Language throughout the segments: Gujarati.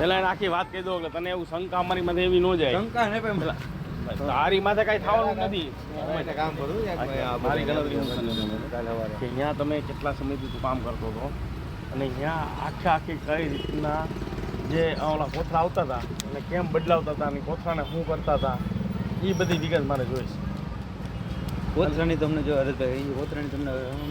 પેલા એને આખી વાત કહી દો એટલે તને એવું શંકા અમારી માથે એવી ન જાય. શંકા ને પણ પેલા. તારી માથે કઈ થવાનું નથી. કામ કરું મારી ગણતરી. કે અહીંયા તમે કેટલા સમયથી તું કામ કરતો હતો? અને અહીંયા આખે આખી કઈ રીતના જે ઓલા કોથળા આવતા હતા અને કેમ બદલાવતા હતા અને કોથળાને શું કરતા હતા એ બધી વિગત મારે જોઈશ કોથરાની તમને જો હરેશભાઈ એ કોથરાની તમને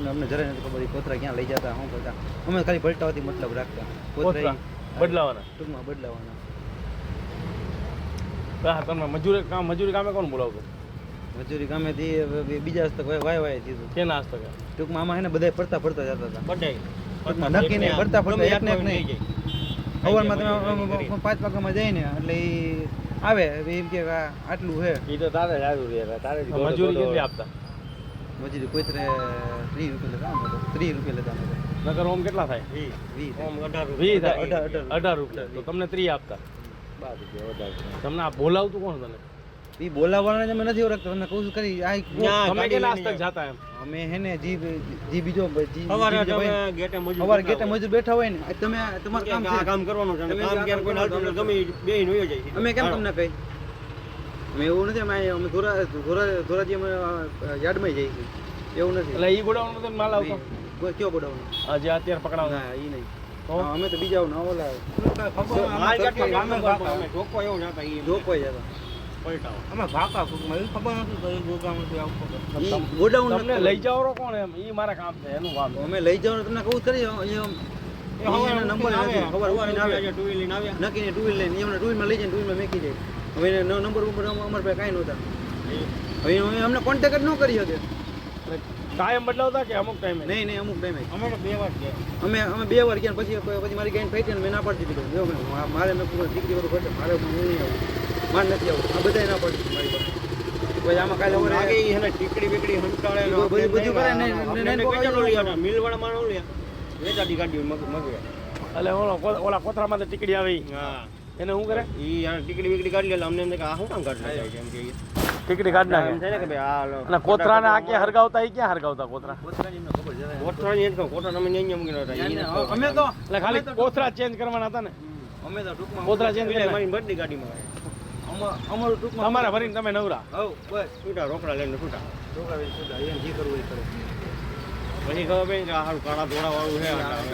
અમને- જરાય નથી ખબર કોથરા ક્યાં લઈ જતા શું કરતા? અમે ખાલી પલટાવતી મતલબ રાખતા. કોથળા? ઈ બદલાવાના? ટૂંકમાં બદલાવાના. હા તમે મજૂરી કામ મજૂરી કામે કોણ બોલાવતો? મજૂરી ગામેથી હવે બીજા હસ્તક વાય વાય દીધું કે નાસ્તો ટૂંકમાં આમાં એને બધા ફરતા ફરતા જતા હતા. બધા નક્કી ફરતા ફરતા એકને એક નહીં. અવારમાં તમે પાંચ આમ- આમ ને એટલે એ આવે એમ કે આટલું છે. એ તો તારે જ આવ્યું રે તારે મજૂરી કેટલી આપતા? મજૂરી કોઈ ત્રીસ રૂપિયા લેતા ત્રીસ રૂપિયા લેતા નગર ઓમ કેટલા થાય? અઢાર વીસ થાય. અઢાર- રૂપિયા તો તમને ત્રી આપતા. તમને આ બોલાવતું કોણ તને? એ બોલાવવાના અમે નથી ઓળખતા. તમને કહું કરી આ તમે કે નાસ્તક જાતા એમ. અમે હે ને જી જી બીજો જી સવારે તમે ગેટે મજૂર સવારે ગેટે. મજૂર બેઠા હોય ને તમે તમારું કામ છે. કામ કરવાનું છે. તમે કામ આ કોઈ હાલતું ગમે બે વયો જાય. અમે કેમ. તમને કહી અમે એવું નથી અમે અમે ધોરા ધોરા ધોરાજી અમે યાર્ડમાં જઈએ છીએ. એવું નથી. એટલે ઈ ગોડાઉન માલ આવતો. કયો ગોડાઉન જે અત્યારે પકડાવ. ના એ નહીં? અમે તો બીજા ના ઓલા ચોખ્ખો એવો જાતા ઈ. જો કોઈ જતા પલટાવો. અમે ભાકા ખબર નથી કઈ ગોગામાંથી ગોડાઉન લઈ જાવ કોણ એમ? ઈ મારા કામ છે એનું કામ અમે લઈ જવાનું તમને કહું કરી અહીંયા એ હવારે એના નંબર ઉપર અમારે કાંઈ નહોતા. અમે અમને કોન્ટેક્ટ જ ન કરી શકે. કાયમ બદલાવતા કે અમુક ટાઈમે નહીં નહીં અમુક ટાઈમે અમે બે વાર ગયા. અમે અમે બે વાર ગયા પછી પછી મારી ગાઈને ફાઈટી ને મેં ના પાડી દીધી જો મારે ન પૂરો દીકરી વાળું ઘટે મારે હું નહીં આવું મારે નથી આવું આ બધાય ના પાડી મારી પાસે પછી આમાં કાલે ટીકડી બીકડી હંતાડે બધું- બધું કરે ને- ને-. મિલવાળા માણસો લે. વેચાતી ગાડીઓ મગ મગવે. એટલે ઓલો કો- ઓલા કોથળામાં ટીકડી આવી હા. એને શું કરે ઈ આ ટીકડી બીકડી કાઢી લે અમને એમ કે આ શું કામ કાઢી એમ કે. ટીકડી કાઢ નાખે. અને કોતરા ને આ લો, અને કોથરાને આ ક્યાં હરગાવતા ઈ ક્યાં હરગાવતા કોતરા. અમે તો એટલે ખાલી કોતરા ચેન્જ કરવાના હતા ને. અમે તો ટૂંકમાં કોતરા ચેન્જ કરી મારી બદલી ગાડીમાં. અમારું ટૂંકમાં તમારા ભરીને તમે નવરા. હવ બસ. છૂટા રોકડા લઈને છૂટા છોકરા સુધા એને જે કરવું એ કરે. પછી ખબર પડી કે આ કાળા ધોળા વાળું છે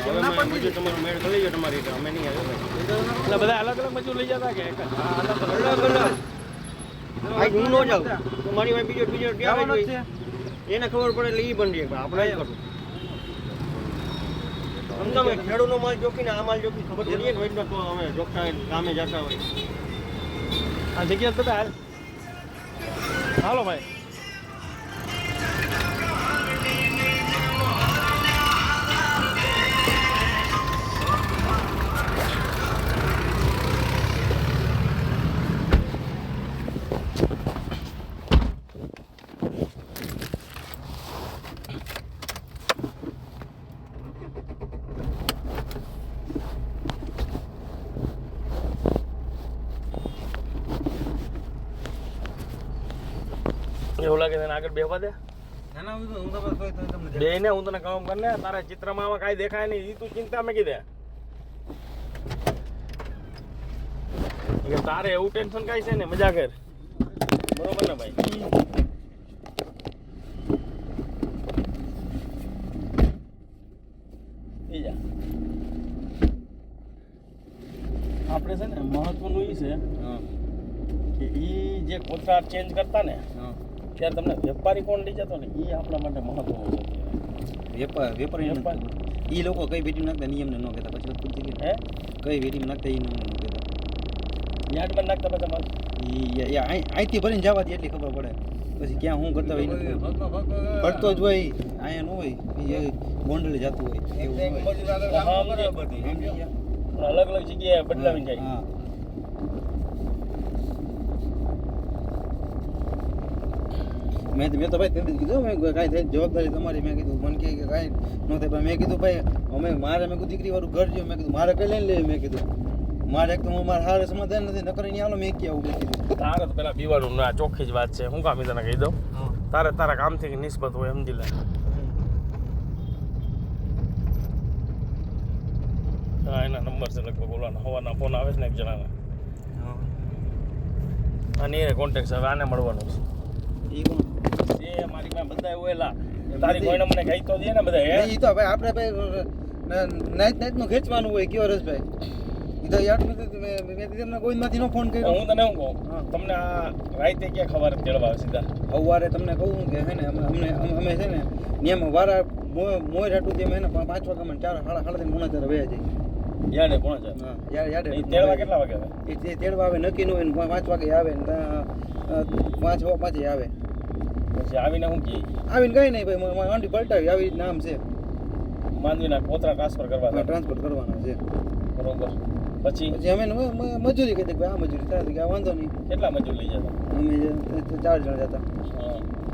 હવે મજૂર તમારો મેળ કરી લેજો તમારી અમે નહીં આવ્યો. એટલે બધા અલગ અલગ મજૂર લઈ જતા કે અલગ અલગ આજ હું ન જાઉં. તો મારી વાંહે બીજો બીજો ત્યાં હોય. એને ખબર પડે એટલે ઈ બની રહે. આપણે નહીં કરવું. સમજાવે ખેડૂતનો માલ જોખીને આ માલ જોખી ખબર પડીએ ને હોય તો અમે જોખા કામે જતા હોય. આ જગ્યા તો હાલ. હાલો ભાઈ. એવું લાગે તને આગળ બેવા દે. ના ના બે ને હું તને કામ કરને તારા ચિત્રમાં આમાં કાંઈ દેખાય નહીં એ તું ચિંતા મેં કીધે કે તારે એવું ટેન્શન કાંઈ છે ને મજા કર. બરોબર ને ભાઈ? ઈ આપણે છે ને મહત્વનું એ છે કે એ જે કોચાર ચેન્જ કરતા ને હા. ત્યારે તમને વેપારી કોણ લઈ જતો ને એ આપણા માટે મહત્વનું છે. વેપાર વેપારી. એ લોકો કઈ પેટી નાખતા નિયમ ન કહેતા. પછી જગ્યાએ હે? કઈ પેટી નાખતા એ નિયમ ન કહેતા. યાર્ડમાં નાખતા પછી આઈ- અહીંથી ભરીને જવાથી એટલી ખબર પડે. પછી ક્યાં હું કરતા હોય પડતો જ હોય અહીંયા ન હોય એ ગોંડલે જતું હોય? અલગ અલગ જગ્યાએ બદલાવી જાય. મેં મેં તો ભાઈ તેને કીધું મેં કાંઈ થઈ જવાબદારી તમારી. મેં કીધું મને કહે કે કાંઈ ન થાય. પણ મેં કીધું ભાઈ અમે મારે મેં કીધું દીકરી વાળું ઘર જોયું મેં કીધું મારે કઈ લઈને લે મેં કીધું મારે એક તો મારે હારે સમાધાન નથી નકર નહીં આલો મેં ક્યાં આવું મેં કીધું તારે તો પેલા પીવાનું ના ચોખ્ખી જ વાત છે. હું કામ તને કહી દઉં? તારે તારા કામથી નિસ્બત હોય સમજી લે. હા એના નંબર છે લગભગ ઓલાના. હવાના ફોન આવે છે ને એક જણાના. અને એ કોન્ટેક્ટ છે હવે આને મળવાનો છે. એ મારી પાસે બધા ઓયેલા તારી કોઈને મને કહી તો દે ને બધા હે? ઈ તો ભાઈ આપણે ભાઈ નાઈટ નાઈટનું ખેંચવાનું હોય કયો રસભાઈ ઈ તો યાર મેં મેં તમને ગોવિંદમાંથી નો ફોન કર્યો. હું તને હું કહું? તમને આ રાતે ક્યાં ખબર તેડવા આવે સીધા? સવારે તમને કહું કે હે ને અમે અમને અમે- છે ને નિયમ વારા મોય રાટું તેમ હે ને પાંચ વાગ્યામાં ચાર સાડા સાડા ત્રણ પોણા ચાર વયા જાય. યાડે યાર તેડવા કેટલા વાગે આવે? એ તેડવા આવે નક્કી ન હોય ને પાંચ વાગે આવે ને પાંચ પાંચે આવે. પછી આવીને શું કહે આવીને કઈ નહીં ભાઈ માંડી પલટાવી આવી નામ છે. માંડવીના કોતરા ટ્રાન્સફર કરવાના. ટ્રાન્સફર કરવાના છે. બરોબર. પછી? પછી અમે મજૂરી કહી ભાઈ આ મજૂરી થાય કે આ વાંધો નહીં. કેટલા મજૂર લઈ જતા? અમે ચાર જણ જતા.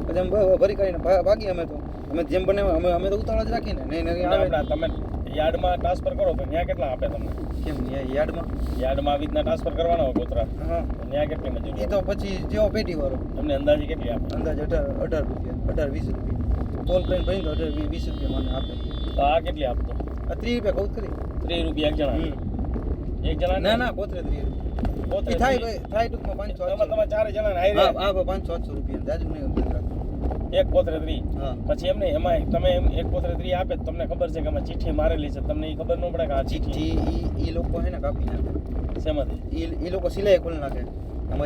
પછી અમે ભરી કરીને ભાગી અમે તો. અમે જેમ બને અમે અમે તો ઉતાવળ જ રાખીને. નહીં નહીં. તમે યાર્ડમાં ટ્રાન્સફર કરો તો ત્યાં કેટલા આપે તમને? કેમ યાર્ડમાં? યાર્ડમાં આવી રીતના ટ્રાન્સફર કરવાના હોય કોતરા હા. ત્યાં કેટલી મજૂર એ તો પછી જેવો પેટી વાળો. તમને અંદાજે કેટલી આપે? અંદાજે અઢાર અઢાર રૂપિયા અઢાર વીસ રૂપિયા. ટોલ પ્લેન ભાઈ તો અઢાર વીસ રૂપિયા મને આપે. તો આ કેટલી આપતો? આ ત્રીસ રૂપિયા કહું ખરી. ત્રીસ રૂપિયા એક જણા. એક જણા ના ના કોતરે ત્રીસ રૂપિયા. થાય ભાઈ થાય ટૂંકમાં પાંચસો તમે તમારે ચાર જણા હા હા ભાઈ પાંચસો આઠસો રૂપિયા. જાજુ નહીં. એક પોતરે ત્રી હા. પછી એમ નહીં એમાં તમે એમ એક પોતરે ત્રી આપે તમને ખબર છે કે અમે ચિઠ્ઠી મારેલી છે. તમને એ ખબર ન પડે કે આ ચિઠ્ઠી એ લોકો હે ને કાપી નાખે. શેમાંથી એ લોકો સિલાઈ ખોલી નાખે.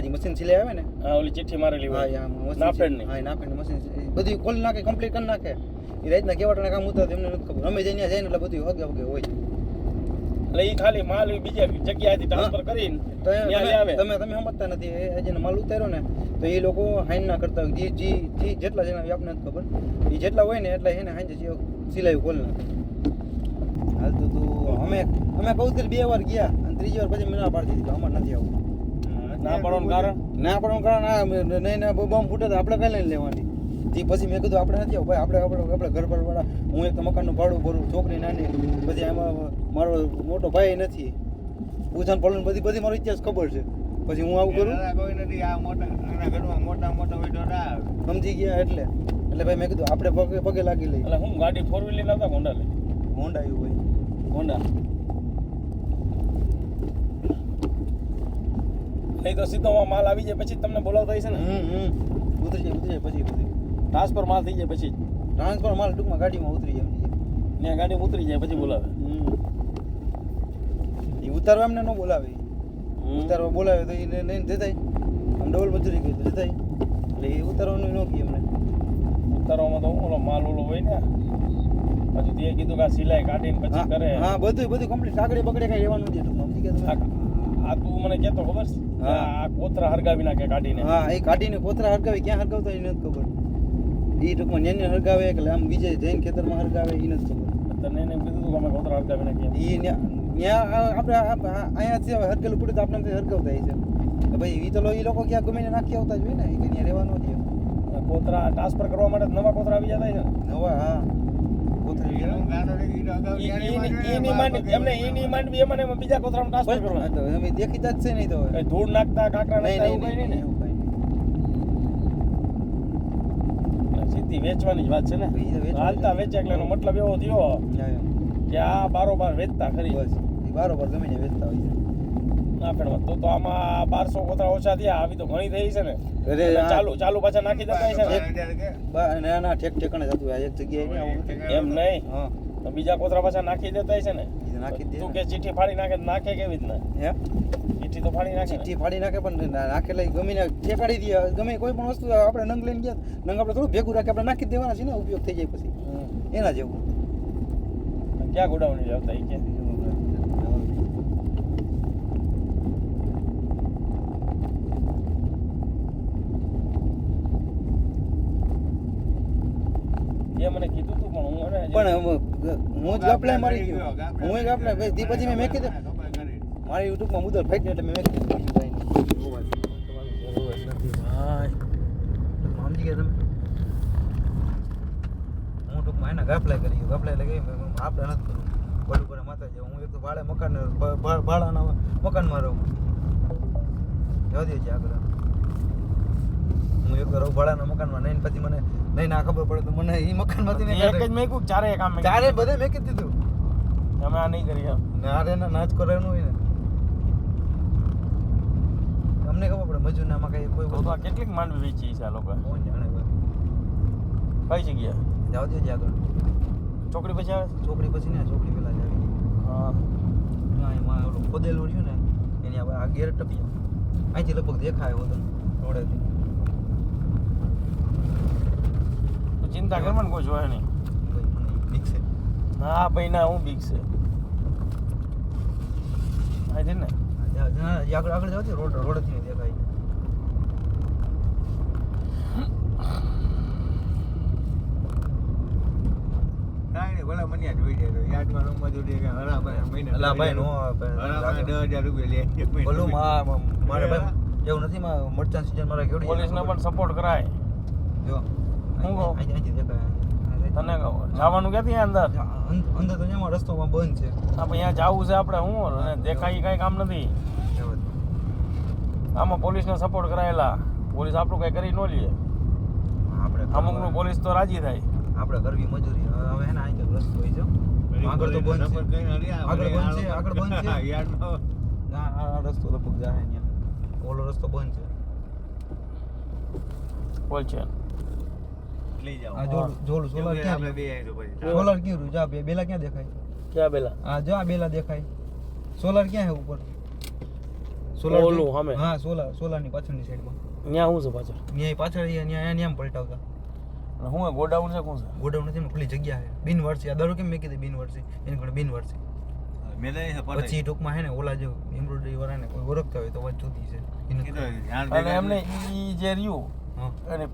જે મશીન સિલાઈ આવે ને? હા ઓલી ચિઠ્ઠી મારેલી હોય. હા નાફેડની? હા નાફેડની મશીન બધી ખોલી નાખે કમ્પ્લીટ કરી નાખે. એ રાતના કેવાટાના કામ ઉતરે એમને નથી ખબર. અમે જઈને જાય ને એટલે બધું હગે હગે હોય. એટલે એ ખાલી માલ બીજે જગ્યાએથી ટ્રાન્સફર કરીને આવે. તમે તમે સમજતા નથી. એ જેને માલ ઉતાર્યો ને તો એ લોકો હાઈન ના કરતા જે જે જે જેટલા જેના નથી ખબર. એ જેટલા હોય ને એટલા એને હાઈન જે સિલાઈ ખોલ નાખે. હાલ તો તું અમે અમે કૌતર બે વાર ગયા અને ત્રીજી વાર પછી મેં ના પાડી દીધી. અમારે નથી આવું ના પડવાનું કારણ? ના પડવાનું કારણ આ નહીં ના બોમ્બ ફૂટે તો આપણે કઈ લઈને લેવાની. તે પછી મેં કીધું આપણે નથી ભાઈ આપણે આપણે આપણે ઘર પર વાળા હું એક મકાનનું ભાડું ભરું છોકરી નાની પછી એમાં મારો મોટો ભાઈ નથી. પૂછાન પલન બધી બધી મારો ઇતિહાસ ખબર છે. પછી હું આવું કરું? કોઈ નથી આ મોટા આના ઘરમાં મોટા મોટા હોય તો સમજી ગયા એટલે. એટલે ભાઈ મેં કીધું આપણે પગે પગે લાગી લઈએ. એટલે હું ગાડી ફોર વ્હીલર લાવતા હોન્ડા લઈ? હોન્ડા આવ્યું ભાઈ હોન્ડા નહીં તો સીધો માલ આવી જાય પછી તમને બોલાવતા હશે ને? હમ હમ. ઉતરી જાય ઉતરી જાય પછી બધી ટ્રાન્સફર માલ થઈ જાય પછી. ટ્રાન્સફર માલ ટૂંકમાં ગાડીમાં ઉતરી જાય ને ત્યાં ગાડી ઉતરી જાય પછી બોલાવે. એ ઉતારવા એમને ન બોલાવે. ઉતારવા બોલાવે તો એને લઈને જતાય આમ ડબલ મજૂરી કરી તો જતાય એટલે એ ઉતારવાનું ન કહે અમને ઉતારવામાં તો ઓલો માલ ઓલો હોય ને પછી તે કીધું કે આ સિલાઈ કાઢીને પછી કરે. હા બધું બધું કમ્પ્લીટ કાગડે બગડે કઈ રહેવાનું નથી ટૂંકમાં આ તું મને કહેતો ખબર છે. આ કોતરા હરગાવી નાખે કાઢીને. હા એ કાઢીને કોતરા હરગાવી. ક્યાં હરગાવતા એ નથી ખબર. એ ટૂંકમાં નેને હરગાવે કે આમ બીજે જૈન ખેતરમાં હરગાવે એ નથી ખબર. તને એને કીધું તું અમે કોતરા હરગાવી કે એ ન્યા આપણે અહીંયા છે હવે હરગેલું પડ્યું તો આપણે હરગાવતા કે તો ભાઈ એ તો એ લોકો ક્યાં ગમીને નાખી આવતા જ હોય ને એ કે ત્યાં રહેવાનું નથી કોતરા ટ્રાન્સફર કરવા માટે નવા કોતરા આવી જતા છે. નવા હા. કોતરા બીજા તો દેખીતા જ છે નહીં તો ધૂળ નાખતા કાંકરા નહીં નહીં સીધી વેચવાની જ વાત છે ને? હાલતા જ. વેચે એટલે એનો મતલબ એવો થયો કે આ બારોબાર વેચતા ખરી. બારોબાર ગમીને વેચતા હોય ના ફેણમાં તો તો આમાં બારસો કોતરા ઓછા થયા આવી તો ઘણી થઈ છે ને. ચાલુ ચાલુ પાછા નાખી દેતા છે ને? ના ના ઠેક ઠેકાણે જતું હોય. એક જગ્યાએ. એમ નહીં. તો બીજા કોતરા પાછા નાખી દેતા છે ને? નાખી દે તું કે ચીઠી ફાડી નાખે નાખે કેવી રીતના? હે ચીઠી તો ફાડી નાખે. ને. ફાડી નાખે પણ ના- નાખેલા ગમીને ઠેકાડી દે ગમે કોઈ પણ વસ્તુ આપણે નંગ લઈને ગયા નંગ આપણે થોડું ભેગું રાખી આપણે નાખી દેવાના છે ને ઉપયોગ થઈ જાય પછી. એના જેવું. ક્યાં ગોડાઉન આવતા એ કે? મને કીધું તું પણ હું પણ હું- જ ગાપલે મારી ગયો. હું ગાપલે ભાઈ દી પછી મેં કીધું. મારી યુટ્યુબમાં મુદલ ફાઈટ ને એટલે મેં જ સમજી ગયા તમે? હું ટૂંકમાં એના ગાફલા કરી ગયો. ગાફલા એટલે કે આપણે નથી કરવું. બળું પર માતા જાઉં હું એક તો ભાડે મકાન ભાડાના મકાનમાં રહું. જવા દે છે આગળ. હું એક રહું ભાડાના મકાનમાં નહીં પછી મને નહીં ના ખબર પડે તો મને એ મકાનમાંથી એક જ મેં ચારે કામ ચારે બધે મેં કીધું દીધું. તમે આ નહીં કરી ને આ રેના નાચ કરવાનું હોય ને. તમને ખબર પડે મજૂરનામાં કઈ કોઈ કેટલીક માંડવી વેચી છે આ લોકો. કઈ જગ્યા જાવ દે આગળ. ચોકડી પછી આવે? છોકરી પછી ને છોકરી પેલા જ આવી. હા. ના એમાં ઓલું ખોદેલું રહ્યું ને એની આ આ ગેર ટપી અહીંથી લગભગ દેખાય વતન રોડેથી. તો ચિંતા મને કોઈ જોયે નહીં. બીક છે. ના ભાઈ ના હું બીક છે. આજે ને આગળ આગળ જવાથી રોડ રોડેથી દેખાય. કાંઈ નહીં, ભલે મને યાદ હોય જાય તો યાદમાં ન મજૂરી કે હરાભાઈ મહિને અલા ભાઈ નો હરાભાઈ દસ હજાર રૂપિયા લે. એક મહિને. બોલું મા મારે ભાઈ એવું નથી માં મરચાં સીઝન મારે કેવડી પોલીસને પણ સપોર્ટ કરાય. જો હું કહું? દેખાય. તને જવાનું ક્યાંથી અંદર? અંદર તો એમાં રસ્તોમાં બંધ છે. હા પણ અહીંયા જવું છે આપણે હું? અને દેખાય કઈ કામ નથી. આમાં પોલીસને સપોર્ટ કરાયેલા. પોલીસ આપણું કઈ કરી ન લે. આપણે અમુકનું પોલીસ તો રાજી થાય. આપણે કરવી મજૂરી. હવે એના અહીં રસ્તો હોય છે આગળ તો બંધ છે. આ આગળ બંધ છે, આગળ બંધ છે. આ- આ રસ્તો લગભગ જાય અહીંયા. ઓલો રસ્તો બંધ છે. બોલ છે. લઈ જાવ આ જોલું જોલું સોલાર ક્યાં આપણે બે આવીશું પછી. સોલર ક્યાં રહ્યું જા બે બેલા ક્યાં દેખાય? ક્યાં બેલા? આ જો આ બેલા દેખાય. સોલર ક્યાં હે ઉપર? ઓલું જો- સામે. હા સોલરની પાછળની સાઈડમાં ત્યાં શું છે પાછળ? ન્યા પાછળ ન્યાય ન્યા ન્યાય પલટાવતા. અને હું ગોડાઉન છે કોણ છે? ગોડાઉન નથી એમાં ખુલ્લી જગ્યા છે. બિન વર્ષી આ દારૂ કેમ મેં કીધી? બિન એની ઘણી બિન છે પછી ટૂંકમાં હે ને ઓલા જો એમ્બ્રોઇડરી વાળાને કોઈ ઓળખતા હોય તો વાત જુદી છે. અને એમને ઈ જે રહ્યું હા. અને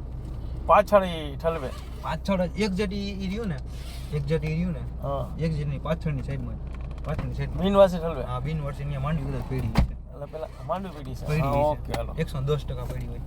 પાછળ એ ઠલવે. પાછળ એક જેટ ઈ રહ્યું ને? એક જેટ ઈ રહ્યું ને? હા. એક જેટની પાછળની સાઈડમાં પાછળની સાઈડમાં. બિનવાસી ઠલવે. હા બિનવારસી ની માંડવી બધા પેઢી એટલે પેલા માંડવી પીડી પેઢી છે. ઓકે હાલો. એકસો દસ ટકા પેઢી હોય.